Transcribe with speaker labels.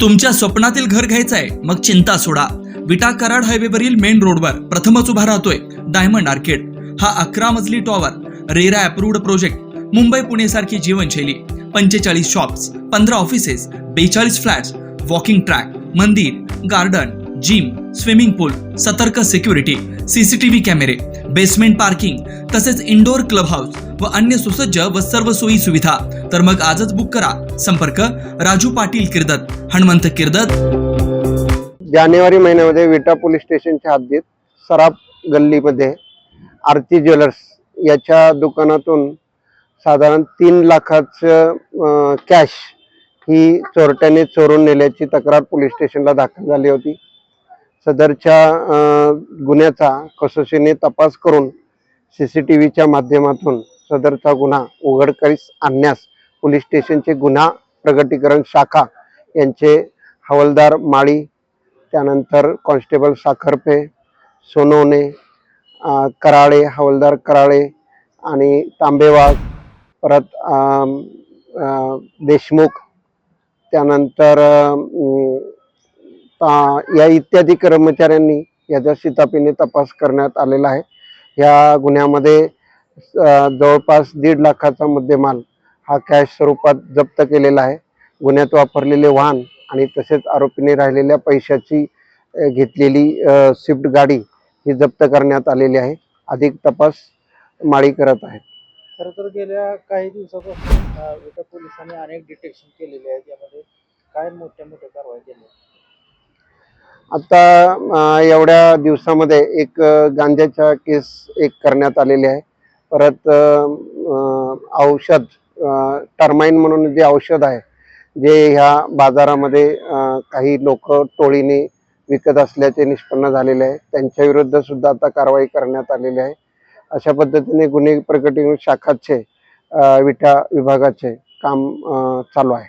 Speaker 1: तुमच्या स्वप्नातील घर घ्यायचंय मग चिंता सोडा. विटा कराड हायवेवरील मेन रोडवर प्रथमच उभा राहतोय डायमंड आर्केड. हा अकरा मजली tower RERA approved project Mumbai Pune सारखी जीवनशैली. पंचेचाळीस शॉप्स पंधरा ऑफिसेस बेचाळीस फ्लॅट्स वॉकिंग ट्रॅक मंदिर गार्डन जिम स्विमिंग पूल सतर्क सिक्युरिटी सीसीटीव्ही कॅमेरे बेसमेंट पार्किंग तसेच इंडोर क्लब हाऊस व अन्य सुसज्ज व सर्व सोयी सुविधा. तर मग आजच बुक करा. संपर्क राजू पाटील किर्दत हनुमंत किर्दत.
Speaker 2: जानेवारी महिन्यामध्ये विटा पोलीस स्टेशनच्या हद्दीत सराफ गल्लीमध्ये आरती ज्वेलर्स याच्या दुकानातून साधारण तीन लाखाचं कॅश ही चोरट्याने चोरून नेल्याची तक्रार पोलीस स्टेशनला दाखल झाली होती. सदरच्या गुन्ह्याचा कसोशीने तपास करून सी सी टी व्हीच्या माध्यमातून सदरचा गुन्हा उघडकीस आणण्यास पोलीस स्टेशनचे गुन्हा प्रगटीकरण शाखा यांचे हवालदार माळी त्यानंतर कॉन्स्टेबल साखरपे सोनवणे कराळे हवालदार कराळे आणि तांबेवाग परत देशमुख त्यानंतर या इत्यादी कर्मचाऱ्यांनी याचा शितापीने तपास करण्यात आलेला आहे या गुन्ह्यामध्ये जवळपास दीड लाखाचा मुद्देमाल हा कॅश स्वरूपात जप्त केलेला आहे. गुन्ह्यात वापरलेले वाहन आणि तसेच आरोपीने राहिलेल्या पैशाची घेतलेली स्विफ्ट गाडी ही जप्त करण्यात आलेली आहे. अधिक तपास माळी करत आहे
Speaker 3: खरं तर गेल्या काही दिवसापासून पोलिसांनी अनेक डिटेक्शन केलेले आहेत यामध्ये काय मोठ्या मोठ्या कारवाई केल्या?
Speaker 2: आता एवढ्या दिवसामध्ये एक गांजाच्या केस एक करण्यात आलेली आहे. परत औषध टर्माइन म्हणून जे औषध आहे जे ह्या बाजारामध्ये काही लोक टोळीने विकत असल्याचे निष्पन्न झालेले आहे. त्यांच्याविरुद्ध सुद्धा आता कारवाई करण्यात आलेली आहे. अशा पद्धतीने गुन्हे प्रकटीकरण शाखाचे विटा विभागाचे काम चालू आहे.